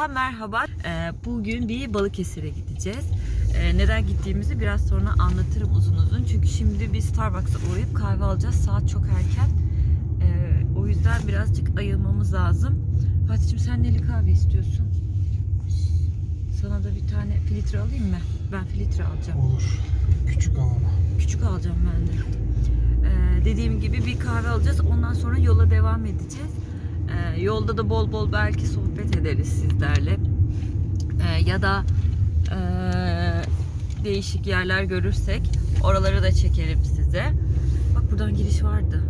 daha merhaba. Ee, bugün bir Balıkesir'e gideceğiz. Ee, neden gittiğimizi biraz sonra anlatırım uzun uzun. Çünkü şimdi bir Starbucks'a uğrayıp kahve alacağız. Saat çok erken. Ee, o yüzden birazcık ayılmamız lazım. Fatih'im sen neli kahve istiyorsun? Sana da bir tane filtre alayım mı? Ben filtre alacağım. Olur. Küçük al ama. Küçük alacağım ben de. Ee, dediğim gibi bir kahve alacağız. Ondan sonra yola devam edeceğiz. Ee, yolda da bol bol belki sohbet ederiz sizlerle. Ee, ya da ee, değişik yerler görürsek oraları da çekerim size. Bak buradan giriş vardı.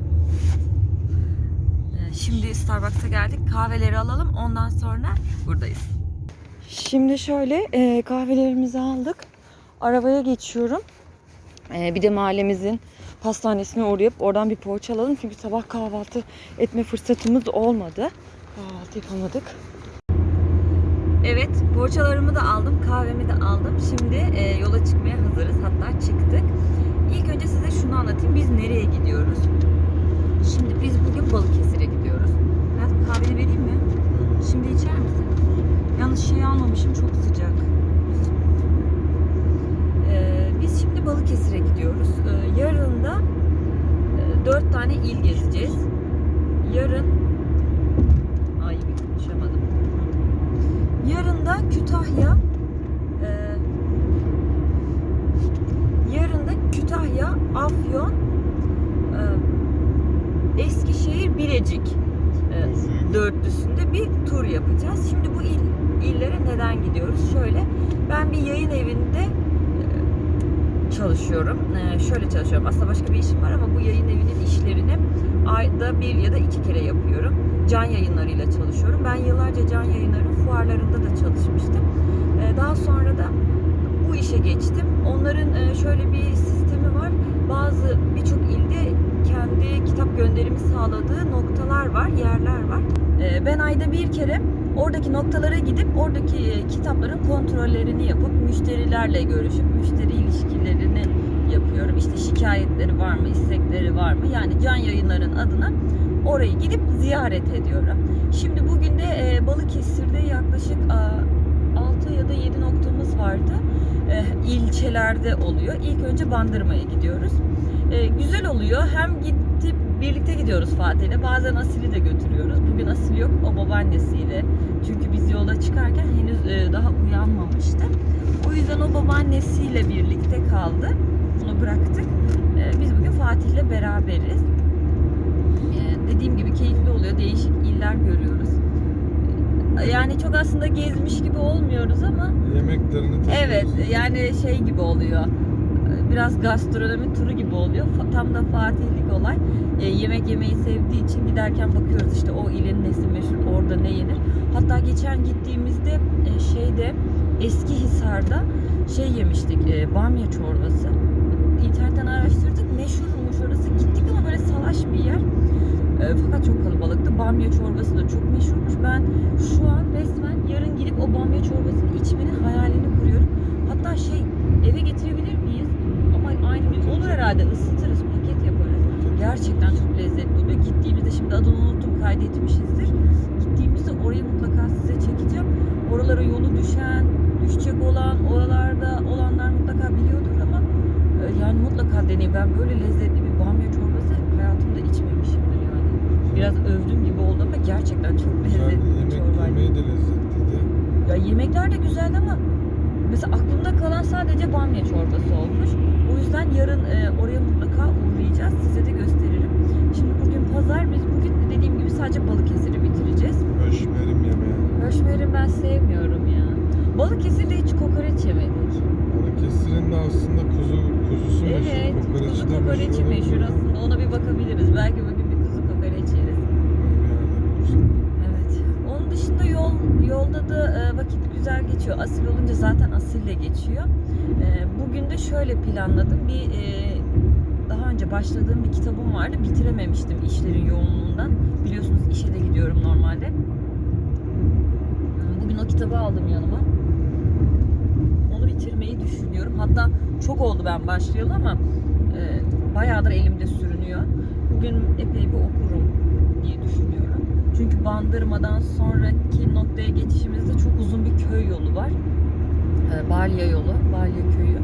Ee, şimdi Starbucks'a geldik. Kahveleri alalım. Ondan sonra buradayız. Şimdi şöyle e, kahvelerimizi aldık. Arabaya geçiyorum. Ee, bir de mahallemizin pastanesine uğrayıp oradan bir poğaça alalım. Çünkü sabah kahvaltı etme fırsatımız olmadı. Kahvaltı yapamadık. Evet, poğaçalarımı da aldım, kahvemi de aldım. Şimdi e, yola çıkmaya hazırız. Hatta çıktık. İlk önce size şunu anlatayım. Biz nereye gidiyoruz? Şimdi biz bugün Balıkesir'e gidiyoruz. Hayatım kahveni vereyim mi? Şimdi içer misin? Yalnız şey almamışım çok sıcak. Ee, biz şimdi Balıkesir'e gidiyoruz. Ee, yarın da e, dört tane il gezeceğiz. Yarın ay bir konuşamadım. Yarın da Kütahya e, yarın da Kütahya, Afyon, e, Eskişehir, Bilecik e, dörtlüsünde bir tur yapacağız. Şimdi bu il, illere neden gidiyoruz? Şöyle, ben bir yayın evinde çalışıyorum. E, şöyle çalışıyorum. Aslında başka bir işim var ama bu yayın evinin işlerini ayda bir ya da iki kere yapıyorum. Can yayınlarıyla çalışıyorum. Ben yıllarca can yayınlarının fuarlarında da çalışmıştım. E, daha sonra da bu işe geçtim. Onların e, şöyle bir sistemi var. Bazı birçok ilde kendi kitap gönderimi sağladığı noktalar var, yerler var. E, Ben ayda bir kere oradaki noktalara gidip oradaki e, kitapların kontrollerini yapıp müşterilerle görüşüp müşteri ilişkilerini yapıyorum. İşte şikayetleri var mı, istekleri var mı? Yani can yayınların adına orayı gidip ziyaret ediyorum. Şimdi bugün de e, Balıkesir'de yaklaşık 6 ya da 7 noktamız vardı. E, ilçelerde oluyor. İlk önce Bandırma'ya gidiyoruz. E, güzel oluyor. Hem gidip birlikte gidiyoruz Fatih'le. Bazen Asil'i de götürüyoruz. Bugün Asil yok. O babaannesiyle. Çünkü biz yola çıkarken henüz e, daha uyanmamıştı. O yüzden o babaannesiyle birlikte kaldı. Onu bıraktık. E, biz bugün Fatih'le beraberiz. E, dediğim gibi keyifli oluyor. Değişik iller görüyoruz. Yani çok aslında gezmiş gibi olmuyoruz ama Yemeklerini. Evet yani şey gibi oluyor. Biraz gastronomi turu gibi oluyor. Tam da Fatihlik olay. E, yemek yemeyi sevdiği için giderken bakıyoruz işte o ilin nesi meşhur, orada ne yenir. Hatta geçen gittiğimizde e, şeyde eski Hisar'da şey yemiştik, e, bamya çorbası. İnternetten araştırdık, meşhurmuş orası. Gittik ama böyle salaş bir yer. E, fakat çok kalabalıktı. Bamya çorbası da çok meşhurmuş. Ben şu an resmen yarın gidip o bamya çorbasını içmenin hayalini kuruyorum. Hatta şey eve getirebilir miyiz? Ama aynı gün olur herhalde ısıtırız, paket yaparız. Gerçekten çok lezzetli oluyor. Gittiğimizde şimdi adını unuttum kaydetmişizdir. Gittiğimizde orayı mutlaka size çekeceğim. Oralara yolu düşen, düşecek olan, oralarda olanlar mutlaka biliyordur ama e, yani mutlaka deneyin. Ben böyle lezzetli bir bamya çorbası hayatımda içmemişimdir yani. Biraz övdüm gibi oldu ama gerçekten çok lezzetli bir yemek çorbaydı. yemeği de lezzetliydi. Ya yemekler de güzeldi ama mesela aklımda kalan sadece bamya çorbası olmuş. O yüzden yarın e, oraya mutlaka uğrayacağız. Size de gösteririm. Şimdi bugün pazar. Biz bugün dediğim gibi sadece Balıkesir'i bitireceğiz. Höşmerim yemeği. Höşmeri ben sevmiyorum ya. Balıkesir'de hiç kokoreç yemedik. Balıkesir'in de aslında kuzu, kuzusu Evet, meşhur. Kokoreçi kuzu kokoreçi meşhur aslında. Ona bir bakabiliriz. Belki bugün bir kuzu kokoreç yeriz. Evet. Onun dışında yol yolda da e, vakit güzel geçiyor. Asil olunca zaten asille geçiyor. E, bugün de şöyle planladım. Bir e, daha önce başladığım bir kitabım vardı. Bitirememiştim işlerin yoğunluğundan. Biliyorsunuz işe de gidiyorum normalde. Bugün o kitabı aldım yanıma. Bitirmeyi düşünüyorum. Hatta çok oldu ben başlayalı ama e, bayağıdır elimde sürünüyor. Bugün epey bir okurum diye düşünüyorum. Çünkü Bandırma'dan sonraki noktaya geçişimizde çok uzun bir köy yolu var. Ee, Balya yolu, Balya köyü.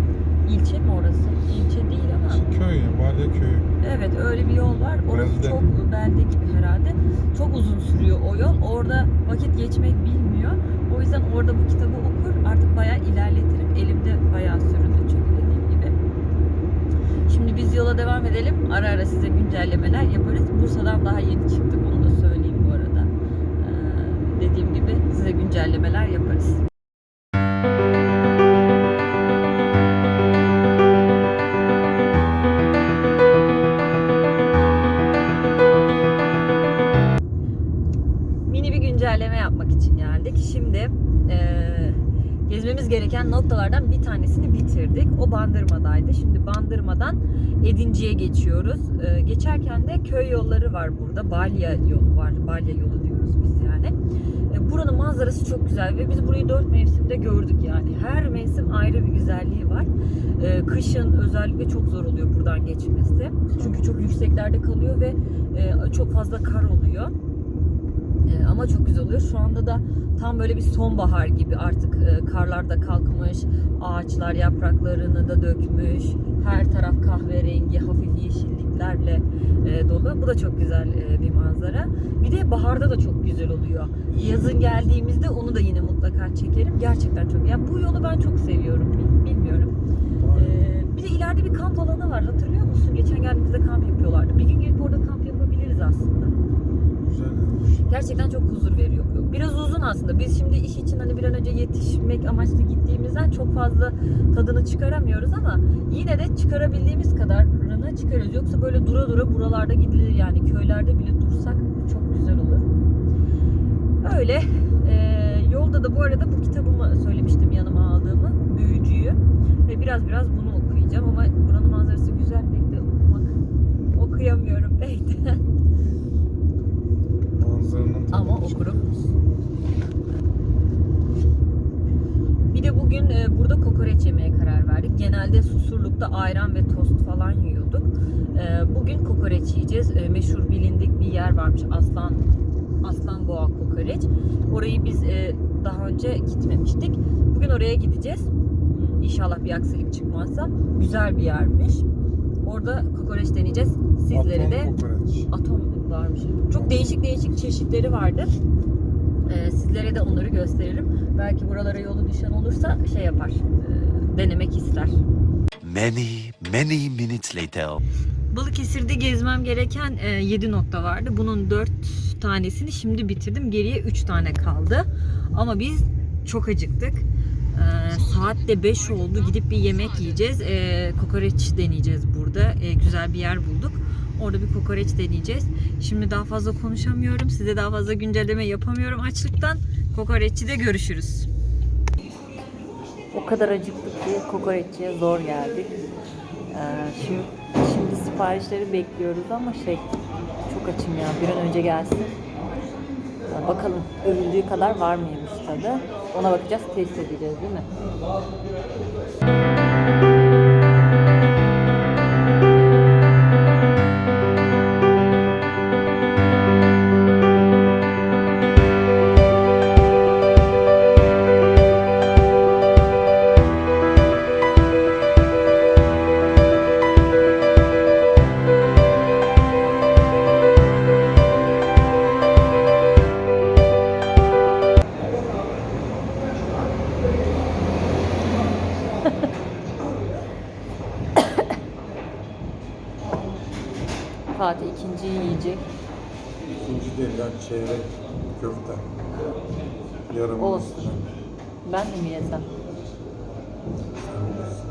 İlçe mi orası? İlçe değil ama Köy ya, Balya köyü. Evet öyle bir yol var. Orası Belde. çok belde gibi herhalde. Çok uzun sürüyor o yol. Orada vakit geçmek bilmiyor. O yüzden orada bu kitabı okur. Artık bayağı ilerletirim. Elimde bayağı süründü çünkü dediğim gibi. Şimdi biz yola devam edelim. Ara ara size güncellemeler yaparız. Bursa'dan daha yeni çıktık. Onu da söyleyeyim bu arada. Ee, dediğim gibi size güncellemeler yaparız. Şimdi eee, gezmemiz gereken noktalardan bir tanesini bitirdik. O Bandırma'daydı. Şimdi Bandırma'dan Edinci'ye geçiyoruz. Eee, geçerken de köy yolları var burada. Balya yolu var. Balya yolu diyoruz biz yani. E, buranın manzarası çok güzel ve biz burayı dört mevsimde gördük yani. Her mevsim ayrı bir güzelliği var. E, kışın özellikle çok zor oluyor buradan geçmesi. Çünkü çok yükseklerde kalıyor ve e, çok fazla kar oluyor. E, ama çok güzel oluyor. Şu anda da tam böyle bir sonbahar gibi artık e, karlar da kalkmış, ağaçlar yapraklarını da dökmüş. Her taraf kahverengi, hafif yeşilliklerle e, dolu. Bu da çok güzel e, bir manzara. Bir de baharda da çok güzel oluyor. Yazın geldiğimizde onu da yine mutlaka çekerim. Gerçekten çok. Ya bu yolu ben çok seviyorum. Bil- Bilmiyorum. Ee, bir de ileride bir kamp alanı var. Hatırlıyor musun? Geçen geldiğimizde kamp yapıyorlardı. Bir gün gelip orada kamp yapabiliriz aslında. Gerçekten çok huzur veriyor. Biraz uzun aslında. Biz şimdi iş için hani bir an önce yetişmek amaçlı gittiğimizden çok fazla tadını çıkaramıyoruz ama yine de çıkarabildiğimiz kadarını çıkarıyoruz. Yoksa böyle dura dura buralarda gidilir yani köylerde bile dursak çok güzel olur. Öyle. Ee, yolda da bu arada bu kitabımı söylemiştim yanıma aldığımı. Büyücüyü. Ve biraz biraz bunu okuyacağım ama buranın manzarası güzel pek de okumak okuyamıyorum pek de. Manzaranın tadını Ama okurum. çıkarıyoruz. Bir de bugün e, burada kokoreç yemeye karar Genelde Susurluk'ta ayran ve tost falan yiyorduk. E, bugün kokoreç yiyeceğiz. E, meşhur bilindik bir yer varmış. Aslan Aslan Boğa kokoreç. Orayı biz e, daha önce gitmemiştik. Bugün oraya gideceğiz. Hmm, İnşallah bir aksilik çıkmazsa. Güzel bir yermiş. Orada kokoreç deneyeceğiz. Sizlere Atom de kokoreç. atom varmış. Çok değişik değişik çeşitleri vardı. Ee, sizlere de onları gösteririm. Belki buralara yolu düşen olursa şey yapar. e, denemek ister. Many, many minutes later. Balıkesir'de gezmem gereken 7 nokta vardı. Bunun 4 tanesini şimdi bitirdim. Geriye 3 tane kaldı. Ama biz çok acıktık. Ee, saat de 5 oldu. Gidip bir yemek yiyeceğiz. Ee, kokoreç deneyeceğiz burada. Ee, güzel bir yer bulduk. Orada bir kokoreç deneyeceğiz. Şimdi daha fazla konuşamıyorum. Size daha fazla güncelleme yapamıyorum açlıktan. Kokoreççide görüşürüz. O kadar acıktık ki kokoreççiye zor geldik. Ee, şimdi, şimdi siparişleri bekliyoruz ama şey çok açım ya bir an önce gelsin. Ee, bakalım övüldüğü kadar var mıymış tadı. Ona bakacağız test edeceğiz değil mi?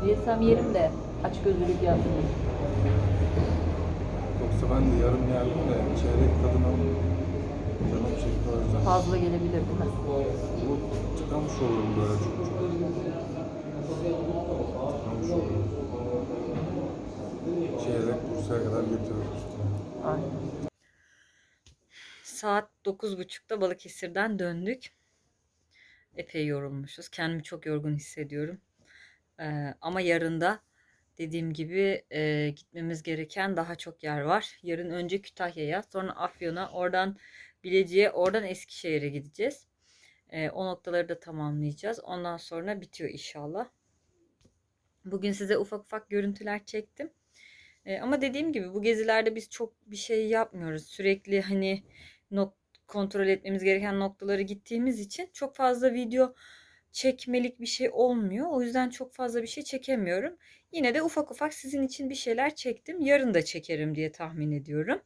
Mi yesem? Yerim de aç gözlülük yapmayayım. Yoksa ben de yarım yerdim de çeyrek tadına canım çekti o yüzden. Fazla gelebilir değil mi? Bu tıkamış olurum böyle çok çok. Tıkamış olurum. Çeyrek Bursa'ya kadar getiriyoruz üstüne. Aynen. Saat 9.30'da Balıkesir'den döndük. Epey yorulmuşuz. Kendimi çok yorgun hissediyorum. Ee, ama yarın da dediğim gibi e, gitmemiz gereken daha çok yer var. Yarın önce Kütahya'ya, sonra Afyon'a, oradan Bilecik'e oradan Eskişehir'e gideceğiz. Ee, o noktaları da tamamlayacağız. Ondan sonra bitiyor inşallah. Bugün size ufak ufak görüntüler çektim. Ee, ama dediğim gibi bu gezilerde biz çok bir şey yapmıyoruz. Sürekli hani nok kontrol etmemiz gereken noktaları gittiğimiz için çok fazla video çekmelik bir şey olmuyor. O yüzden çok fazla bir şey çekemiyorum. Yine de ufak ufak sizin için bir şeyler çektim. Yarın da çekerim diye tahmin ediyorum.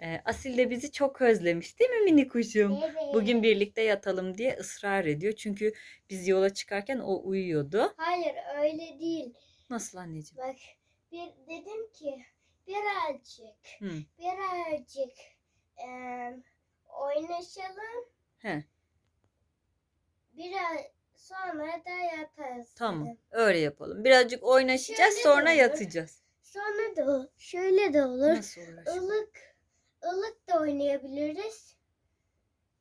Ee, Asil de bizi çok özlemiş değil mi mini kuşum? Evet. Bugün birlikte yatalım diye ısrar ediyor. Çünkü biz yola çıkarken o uyuyordu. Hayır öyle değil. Nasıl anneciğim? Bak bir dedim ki birazcık Hı. birazcık eee oynaşalım. He, Biraz sonra da yatarız. tamam. dedim. Öyle yapalım. Birazcık oynaşacağız Şöyle sonra olur. yatacağız. Sonra da o- şöyle de olur. Nasıl olur? Ilık ılık da oynayabiliriz.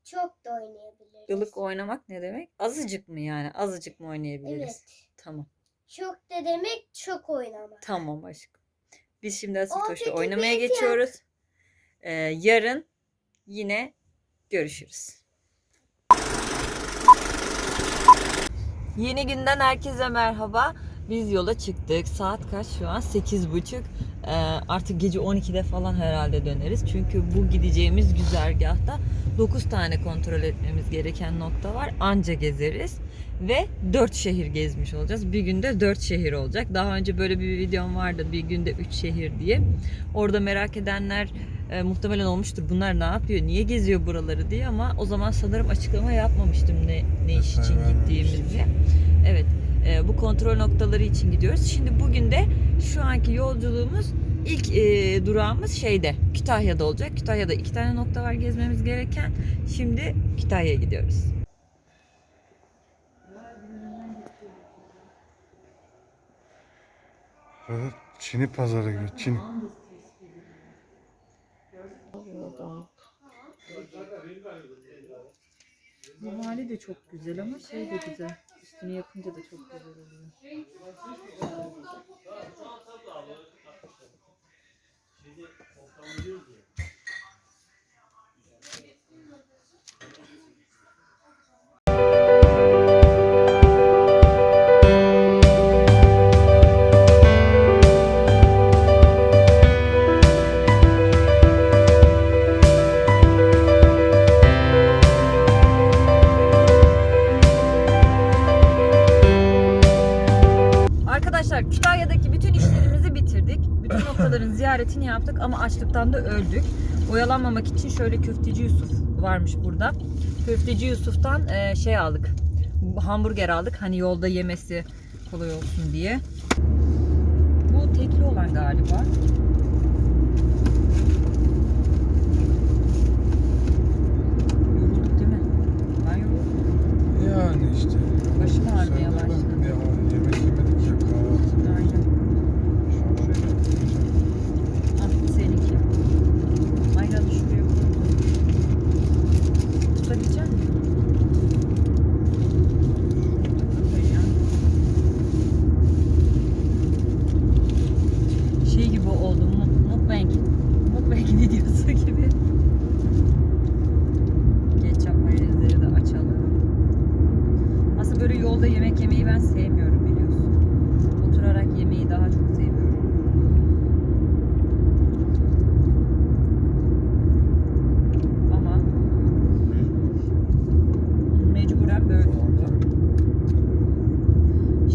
Çok da oynayabiliriz. Ilık oynamak ne demek? Azıcık mı yani? Azıcık mı oynayabiliriz? Evet. Tamam. Çok da demek çok oynamak. Tamam aşkım. Biz şimdi Asil Oldu Toş'la ki oynamaya geçiyoruz. Ee, yarın yine görüşürüz. Yeni günden herkese merhaba. Biz yola çıktık. Saat kaç şu an? 8.30. Ee, artık gece 12'de falan herhalde döneriz. Çünkü bu gideceğimiz güzergahta 9 tane kontrol etmemiz gereken nokta var. Anca gezeriz. Ve 4 şehir gezmiş olacağız. Bir günde 4 şehir olacak. Daha önce böyle bir videom vardı. Bir günde 3 şehir diye. Orada merak edenler e, muhtemelen olmuştur. Bunlar ne yapıyor? Niye geziyor buraları diye ama o zaman sanırım açıklama yapmamıştım ne, ne iş için gittiğimizi. Evet. E, bu kontrol noktaları için gidiyoruz. Şimdi bugün de şu anki yolculuğumuz ilk e, durağımız şeyde Kütahya'da olacak. Kütahya'da iki tane nokta var gezmemiz gereken. Şimdi Kütahya'ya gidiyoruz. Çin'i pazarı gibi. Çin. Bu hali de çok güzel ama şey de güzel. Üstünü yapınca da çok güzel oluyor. Arkadaşlar ziyaretini yaptık ama açlıktan da öldük. Oyalanmamak için şöyle köfteci Yusuf varmış burada. Köfteci Yusuf'tan e, şey aldık. Hamburger aldık. Hani yolda yemesi kolay olsun diye. Bu tekli olan galiba. Yorulduk değil mi? Ben yoruldum. Yani işte. Başım ağrımaya başladı. Ya yemek yemedik ya kahvaltı. Aynen. Şu an şey yapmayacağım. Ah seninki. Ayranı şuraya koydum. Tutabilecek misin? Koy ya. Şey gibi oldum. mu- Mukbang. Mukbang videosu gibi. Ketçap mayonezleri de açalım. Aslında böyle yolda yemek yemeyi ben sevmiyorum biliyorsun. Oturarak yemeği daha çok seviyorum. Ama mecburen böyle oldu.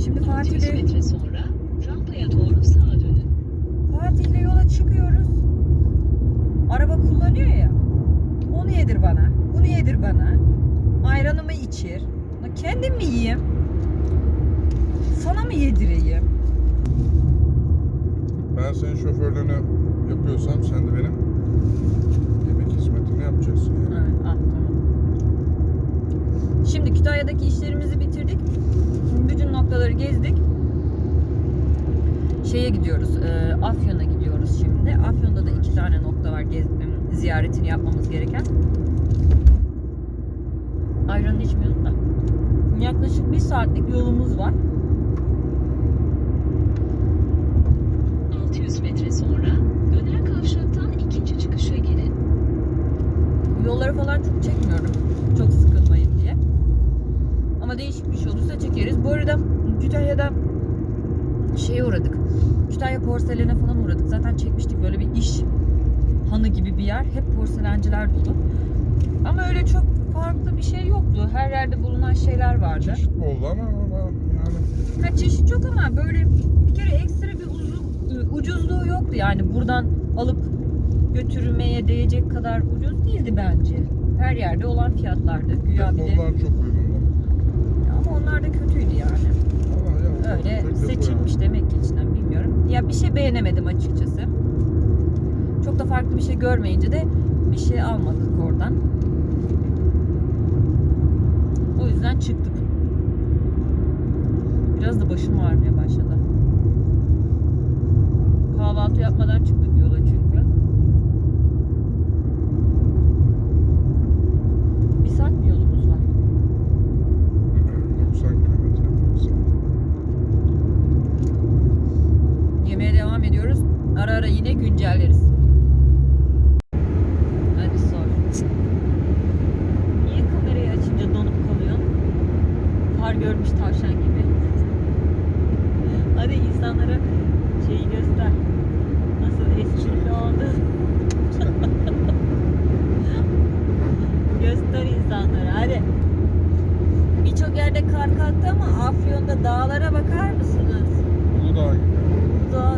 Şimdi 600 Fatih'le metre sonra rampaya doğru sağa dönün. Fatih'le yola çıkıyoruz. Araba kullanıyor ya. Onu yedir bana. Bunu yedir bana. Ayranımı içir. Lan Kendim mi yiyeyim? Sana mı yedireyim? Ben senin şoförlüğünü yapıyorsam sen de benim yemek hizmetini yapacaksın yani. Evet, ah, tamam. Şimdi Kütahya'daki işlerimizi bitirdik. Bütün noktaları gezdik. Şeye gidiyoruz. e, Afyon'a gidiyoruz şimdi. Afyon'da da iki tane nokta var gezmem, ziyaretini yapmamız gereken. Ayranı içmiyoruz da. Yaklaşık bir saatlik yolumuz var. 600 metre sonra döner kavşaktan ikinci çıkışa girin. Yolları olursa çekeriz. Bu arada Kütahya'da şeye uğradık. Kütahya porselene falan uğradık. Zaten çekmiştik böyle bir iş hanı gibi bir yer. Hep porselenciler dolu. Ama öyle çok farklı bir şey yoktu. Her yerde bulunan şeyler vardı. Çeşit oldu ama ama yani Ha, çeşit çok ama böyle bir kere ekstra bir uzun, ucuzluğu yoktu. Yani buradan alıp götürmeye değecek kadar ucuz değildi bence. Her yerde olan fiyatlardı. Güya bir de. çok uygundu. Onlar da kötüydü yani. Öyle seçilmiş demek ki içinden bilmiyorum. Ya bir şey beğenemedim açıkçası. Çok da farklı bir şey görmeyince de bir şey almadık oradan. O yüzden çıktık. Biraz da başım ağrımaya başladı. Kahvaltı yapmadan çıktık yola çünkü. Bir saat mi yolumuz var? yani. 90 kilometre. Yemeğe devam ediyoruz. Ara ara yine güncelleriz. Hadi sor. Niye kamerayı açınca donup kalıyorsun? Far görmüş tavşan gibi. Hadi insanlara şeyi göster. Nasıl esprili oldu. göster insanlara hadi. Birçok yerde kar kalktı ama Afyon'da dağlara bakar mısınız? Uludağ gibi. Uludağ,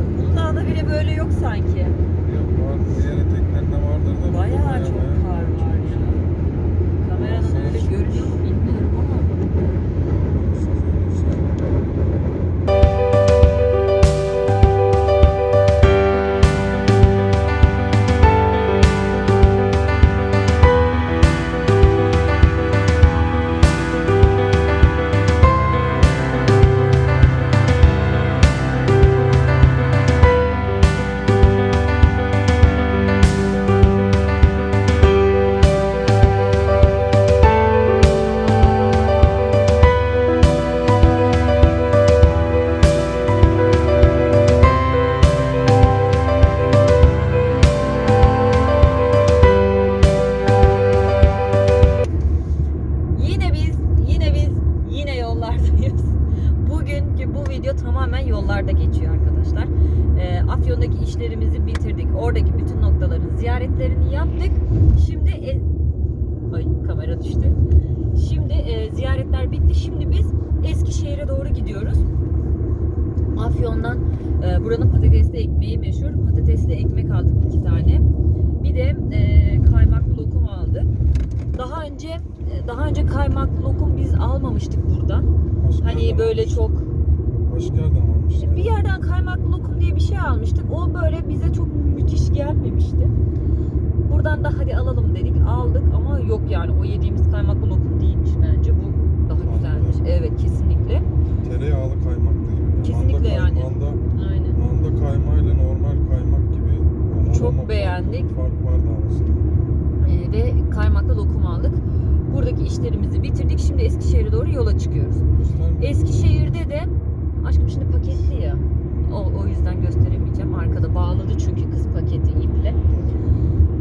Böyle yok sanki. Başka yerden almışlar. bir yerden kaymaklı lokum diye bir şey almıştık. O böyle bize çok müthiş gelmemişti. Buradan da hadi alalım dedik. Aldık ama yok yani o yediğimiz kaymaklı lokum değilmiş bence. Bu daha güzelmiş. Evet kesinlikle. Tereyağlı kaymaklı gibi. Kesinlikle manda, yani. Manda, Aynen. manda kaymağıyla normal kaymak gibi. Yani Çok beğendik. Fark vardı arasında. Ee, ve kaymaklı lokum aldık. Buradaki işlerimizi bitirdik. Şimdi Eskişehir'e doğru yola çıkıyoruz. Eskişehir'de de aşkım şimdi paketli ya. O, o yüzden gösteremeyeceğim. Arkada bağladı çünkü kız paketi iple.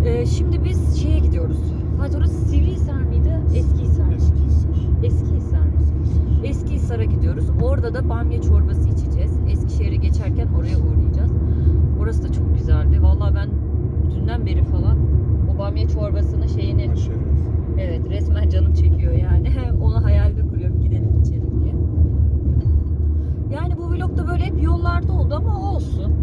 Ee, şimdi biz şeye gidiyoruz. Fatih orası Sivrihisar mıydı? Eskihisar. mı? Eski Hisar. Eskihisar mı? Eskihisar'a gidiyoruz. Orada da bamya çorbası içeceğiz. Eskişehir'e geçerken oraya uğrayacağız. Orası da çok güzeldi. Vallahi ben dünden beri falan o bamya çorbasının şeyini Aşeref. Evet resmen canım çekiyor yani. Onu hayalde kuruyorum gidelim içelim diye. Yani bu vlogda böyle hep yollarda oldu ama olsun.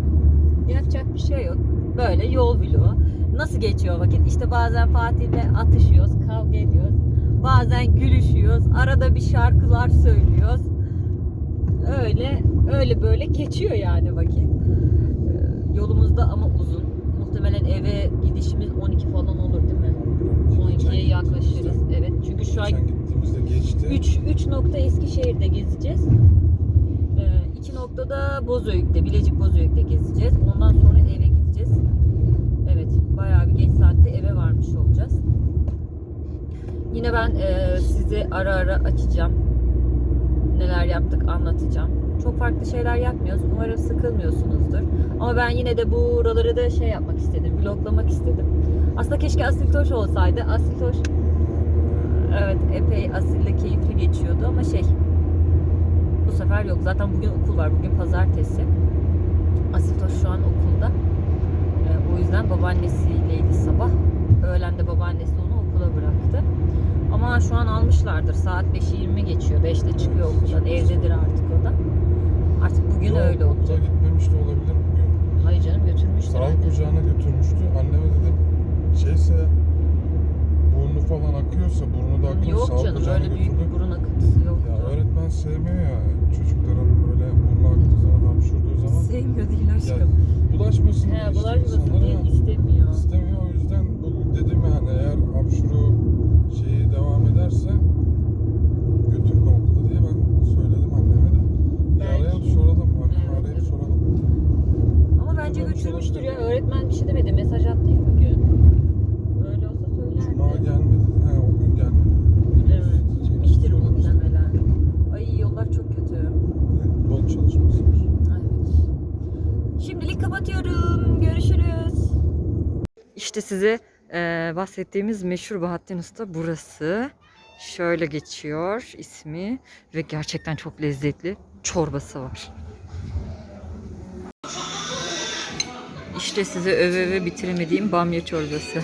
Yapacak bir şey yok. Böyle yol vlogu. Nasıl geçiyor vakit? İşte bazen Fatih'le atışıyoruz, kavga ediyoruz. Bazen gülüşüyoruz. Arada bir şarkılar söylüyoruz. Öyle öyle böyle geçiyor yani vakit. Ee, Yolumuzda ama uzun. Muhtemelen eve gidişimiz 12 falan olur değil mi? 12'ye yaklaşırız. Evet. Çünkü şu an Geçen gittiğimizde geçti. 3 3 nokta Eskişehir'de gezeceğiz. 2 noktada Bozüyük'te, Bilecik Bozüyük'te gezeceğiz. Ondan sonra eve gideceğiz. Evet, bayağı bir geç saatte eve varmış olacağız. Yine ben e, sizi ara ara açacağım. Neler yaptık anlatacağım. Çok farklı şeyler yapmıyoruz. Umarım sıkılmıyorsunuzdur. Ama ben yine de buraları da şey yapmak istedim, vloglamak istedim. Aslında keşke Asiltoş olsaydı. Asiltoş Evet epey asille keyifli geçiyordu ama şey sefer yok. Zaten bugün okul var. Bugün pazartesi. Asitoş şu an okulda. Ee, o yüzden babaannesiyleydi sabah. Öğlen de babaannesi onu okula bıraktı. Ama şu an almışlardır. Saat 5'i 20 geçiyor. 5'te çıkıyor okuldan. Evdedir artık o da. Artık bugün Yok, öyle okula olacak. gitmemiş de olabilir bugün. Hayır canım götürmüştür. Sağlık anne. ocağına götürmüştü. Anneme dedim şeyse burnu falan akıyorsa burnu da akıyor Yok canım öyle büyük bir burun akıntısı öğretmen sevmiyor ya çocukların böyle burnu aktığı zaman hapşurduğu zaman. Sevmiyor değil aşkım. bulaşmasın He, bulaşmasın diye istemiyor. istemiyor. O yüzden bu dedim yani eğer hapşuru şeyi devam ederse götürme okula diye ben söyledim anneme de. Bir Belki. arayıp soralım. Annemi Evet, arayıp evet. soralım. Ama bence Götürmemiş götürmüştür ya. olabilir. Öğretmen bir şey demedi. Mesaj attı ya bugün. Öyle olsa söylerdi. Cuma gelmedi. He o gün gelmedi. Evet. Gitmiştir muhtemelen. Ay yollar çok kötü. Yol çalışması var. Evet. Şimdilik kapatıyorum. Görüşürüz. İşte size eee, bahsettiğimiz meşhur Bahattin Usta burası. Şöyle geçiyor ismi ve gerçekten çok lezzetli çorbası var. İşte size öve öve bitiremediğim bamya çorbası.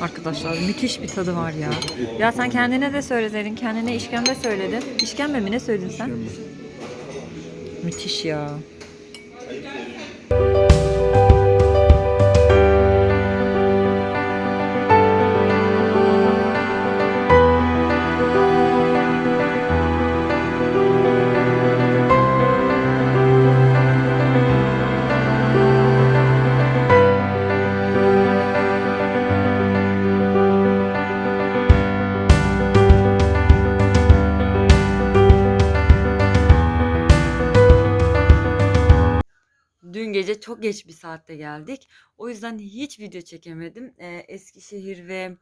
Arkadaşlar müthiş bir tadı var ya. Ya sen kendine de söyledin. Kendine işkembe söyledin. İşkembe mi ne söyledin sen? Müthiş ya. Geç bir saatte geldik. O yüzden hiç video çekemedim. Ee, Eskişehir ve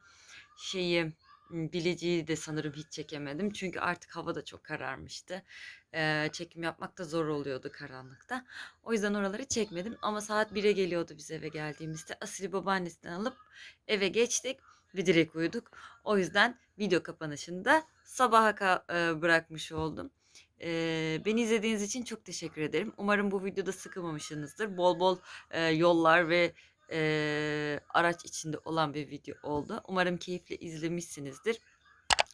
şeyi m, Bilecik'i de sanırım hiç çekemedim. Çünkü artık hava da çok kararmıştı. Ee, çekim yapmak da zor oluyordu karanlıkta. O yüzden oraları çekmedim. Ama saat 1'e geliyordu biz eve geldiğimizde. Asil'i babaannesinden alıp eve geçtik ve direkt uyuduk. O yüzden video kapanışını da sabaha ka- e, bırakmış oldum. Ee, beni izlediğiniz için çok teşekkür ederim. Umarım bu videoda sıkılmamışsınızdır. Bol bol e, yollar ve e, araç içinde olan bir video oldu. Umarım keyifle izlemişsinizdir.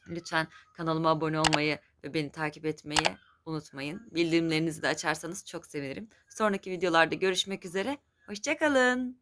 Lütfen kanalıma abone olmayı ve beni takip etmeyi unutmayın. Bildirimlerinizi de açarsanız çok sevinirim. Sonraki videolarda görüşmek üzere. Hoşçakalın.